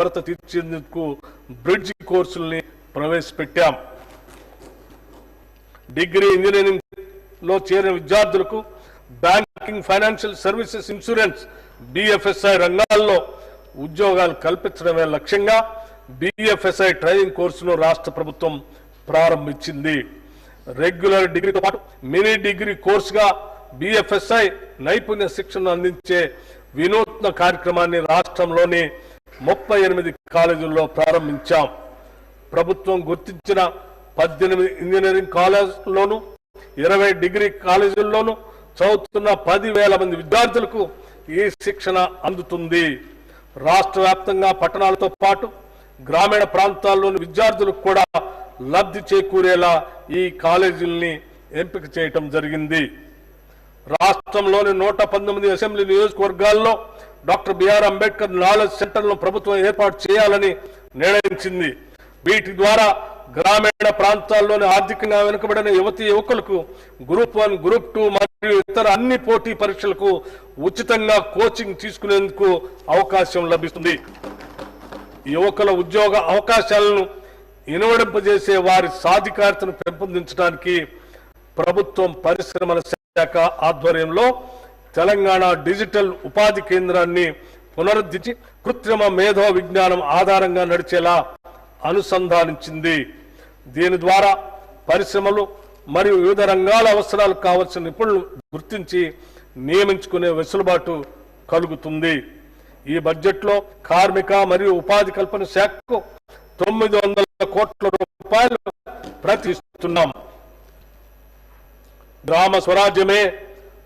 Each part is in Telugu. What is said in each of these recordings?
కొరత తీర్చేందుకు బ్రిడ్జ్ కోర్సుల్ని ప్రవేశపెట్టాం. డిగ్రీ ఇంజనీరింగ్లో చేరిన విద్యార్థులకు banking financial services insurance BFSI రంగాల్లో ఉద్యోగాలు కల్పించడమే లక్ష్యంగా బిఎఫ్ఎస్ఐ ట్రైనింగ్ కోర్సును రాష్ట్ర ప్రభుత్వం ప్రారంభించింది. రెగ్యులర్ డిగ్రీతో పాటు మినీ డిగ్రీ కోర్సుగా బిఎఫ్ఎస్ఐ నైపుణ్య శిక్షణ అందించే వినూత్న కార్యక్రమాన్ని రాష్ట్రంలోని ముప్పై ఎనిమిది కాలేజీల్లో ప్రారంభించాం. ప్రభుత్వం గుర్తించిన పద్దెనిమిది ఇంజనీరింగ్ కాలేజీల్లోనూ ఇరవై డిగ్రీ కాలేజీల్లోనూ చదువుతున్న పదివేల మంది విద్యార్థులకు ఈ శిక్షణ అందుతుంది. రాష్ట్ర వ్యాప్తంగా పట్టణాలతో పాటు గ్రామీణ ప్రాంతాల్లోని విద్యార్థులకు కూడా లబ్ధి చేకూరేలా ఈ కాలేజీల్ని ఎంపిక చేయటం జరిగింది. రాష్ట్రంలోని నూట పంతొమ్మిది అసెంబ్లీ నియోజకవర్గాల్లో doctor B R Ambedkar knowledge సెంటర్లను ప్రభుత్వం ఏర్పాటు చేయాలని నిర్ణయించింది. వీటి ద్వారా గ్రామీణ ప్రాంతాల్లోని ఆర్థికంగా వెనుకబడిన యువతి యువకులకు గ్రూప్ వన్ గ్రూప్ టూ మరియు ఇతర అన్ని పోటీ పరీక్షలకు ఉచితంగా కోచింగ్ తీసుకునేందుకు అవకాశం లభిస్తుంది. యువకుల ఉద్యోగ అవకాశాలను ఇనువడింపజేసే వారి సాధికారతను పెంపొందించడానికి ప్రభుత్వం పరిశ్రమల శాఖ ఆధ్వర్యంలో తెలంగాణ డిజిటల్ ఉపాధి కేంద్రాన్ని పునరుద్ధరించి కృత్రిమ మేధో విజ్ఞానం ఆధారంగా నడిచేలా అనుసంధానించింది. దీని ద్వారా పరిశ్రమలు మరియు వివిధ రంగాల అవసరాలు కావలసిన నిపుణులు గుర్తించి నియమించుకునే వెసులుబాటు కలుగుతుంది. ఈ బడ్జెట్లో కార్మిక మరియు ఉపాధి కల్పన శాఖకు తొమ్మిది వందల కోట్ల రూపాయలు ప్రతిస్తున్నాం గ్రామ స్వరాజ్యమే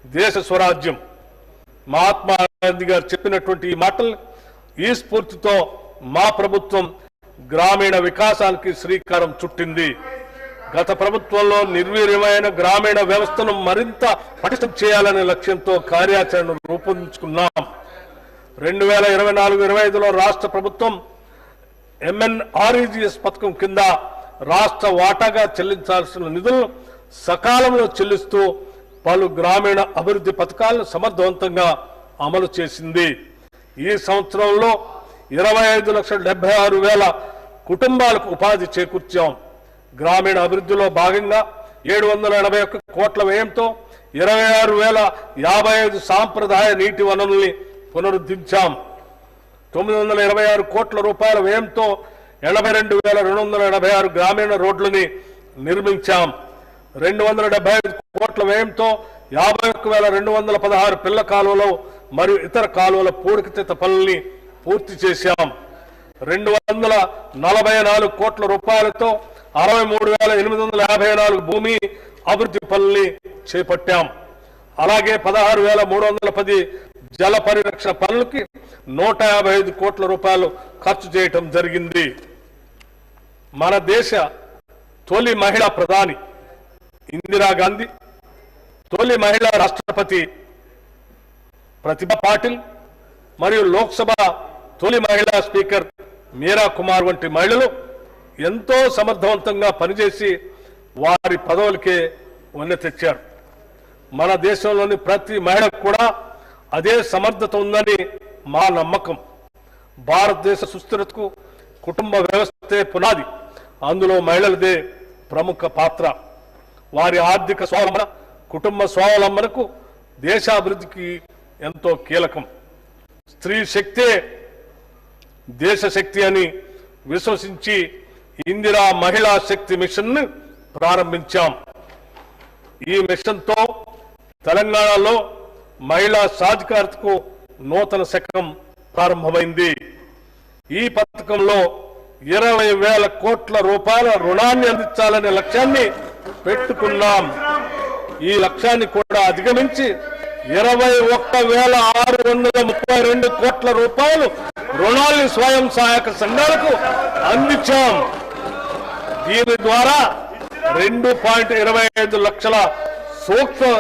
దేశ స్వరాజ్యం. మహాత్మా గాంధీ గారు చెప్పినటువంటి ఈ మాటలు ఈ స్ఫూర్తితో మా ప్రభుత్వం గ్రామీణ వికాసానికి శ్రీకారం చుట్టింది. గత ప్రభుత్వంలో నిర్వీర్యమైన గ్రామీణ వ్యవస్థను మరింత పటిష్టం చేయాలనే లక్ష్యంతో కార్యాచరణను రూపొందించుకున్నాం. రెండు వేల ఇరవై నాలుగు ఇరవై ఐదులో రాష్ట్ర ప్రభుత్వం ఎంఎన్ఆర్ఈజిఎస్ పథకం కింద రాష్ట్ర వాటాగా చెల్లించాల్సిన నిధులను సకాలంలో చెల్లిస్తూ పలు గ్రామీణ అభివృద్ధి పథకాలను సమర్థవంతంగా అమలు చేసింది. ఈ సంవత్సరంలో ఇరవై ఐదు లక్షల డెబ్బై ఆరు వేల కుటుంబాలకు ఉపాధి చేకూర్చాం. గ్రామీణ అభివృద్ధిలో భాగంగా ఏడు వందల ఎనభై ఒక్క కోట్ల వ్యయంతో ఇరవై ఆరు వేల యాభై ఐదు సాంప్రదాయ నీటి వనరుల్ని పునరుద్ధరించాం. తొమ్మిది వందల ఇరవై ఆరు కోట్ల రూపాయల వ్యయంతో ఎనభై రెండు వేల రెండు వందల ఎనభై ఆరు గ్రామీణ రోడ్లని నిర్మించాం. రెండు వందల డెబ్బై ఐదు కోట్ల వ్యయంతో యాభై ఒక్క వేల రెండు వందల పదహారు పిల్ల కాలువలు మరియు ఇతర కాలువల పూడికతీత పనుల్ని పూర్తి చేశాం. రెండు వందల నలభై నాలుగు కోట్ల రూపాయలతో అరవై మూడు వేల ఎనిమిది వందల యాభై నాలుగు భూమి అభివృద్ధి పనుల్ని చేపట్టాం. అలాగే పదహారు వేల మూడు వందల పది జల పరిరక్షణ పనులకి నూట యాభై ఐదు కోట్ల రూపాయలు ఖర్చు చేయటం జరిగింది. మన దేశ తొలి మహిళా ప్రధాని ఇందిరాగాంధీ తొలి మహిళా రాష్ట్రపతి ప్రతిభ పాటిల్ మరియు లోక్సభ తొలి మహిళా స్పీకర్ మీరా కుమార్ వంటి మహిళలు ఎంతో సమర్థవంతంగా పనిచేసి వారి పదవులకే వన్నె తెచ్చారు. మన దేశంలోని ప్రతి మహిళకు కూడా అదే సమర్థత ఉందని మా నమ్మకం. భారతదేశ సుస్థిరతకు కుటుంబ వ్యవస్థే పునాది. అందులో మహిళలదే ప్రముఖ పాత్ర. వారి ఆర్థిక స్వావలంబన కుటుంబ స్వావలంబనకు దేశాభివృద్ధికి ఎంతో కీలకం. స్త్రీ శక్తే దేశ శక్తి అని విశ్వసించి ఇందిరా మహిళా శక్తి మిషన్ను ప్రారంభించాం. ఈ మిషన్తో తెలంగాణలో మహిళా సాధికారతకు నూతన శకం ప్రారంభమైంది. ఈ పథకంలో ఇరవై వేల కోట్ల రూపాయల రుణాన్ని అందించాలనే లక్ష్యాన్ని పెట్టుకున్నాం. ఈ లక్ష్యాన్ని కూడా అధిగమించి ఇరవై ఒక్క వేల ఆరు వందల ముప్పై రెండు కోట్ల రూపాయలు రుణాల్ని స్వయం సహాయక సంఘాలకు అందించాం. దీని ద్వారా రెండు పాయింట్ ఇరవై ఐదు లక్షల సూక్ష్మ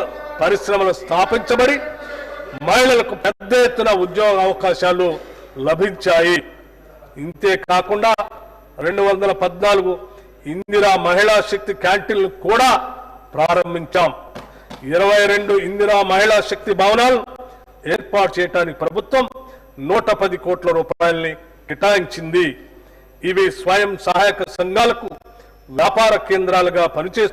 పరిశ్రమలు స్థాపించబడి మహిళలకు పెద్ద ఎత్తున ఉద్యోగ అవకాశాలు లభించాయి. ఇంతే కాకుండా రెండు వందల పద్నాలుగు ఇందిరా మహిళా శక్తి క్యాంటీన్లు కూడా ప్రారంభించాం. ఇరవై రెండు ఇందిరా మహిళా శక్తి భవనాలు ఏర్పాటు చేయడానికి ప్రభుత్వం నూట పది కోట్ల రూపాయల్ని కేటాయించింది. ఇవి స్వయం సహాయక సంఘాలకు వ్యాపార కేంద్రాలుగా పనిచేస్తూ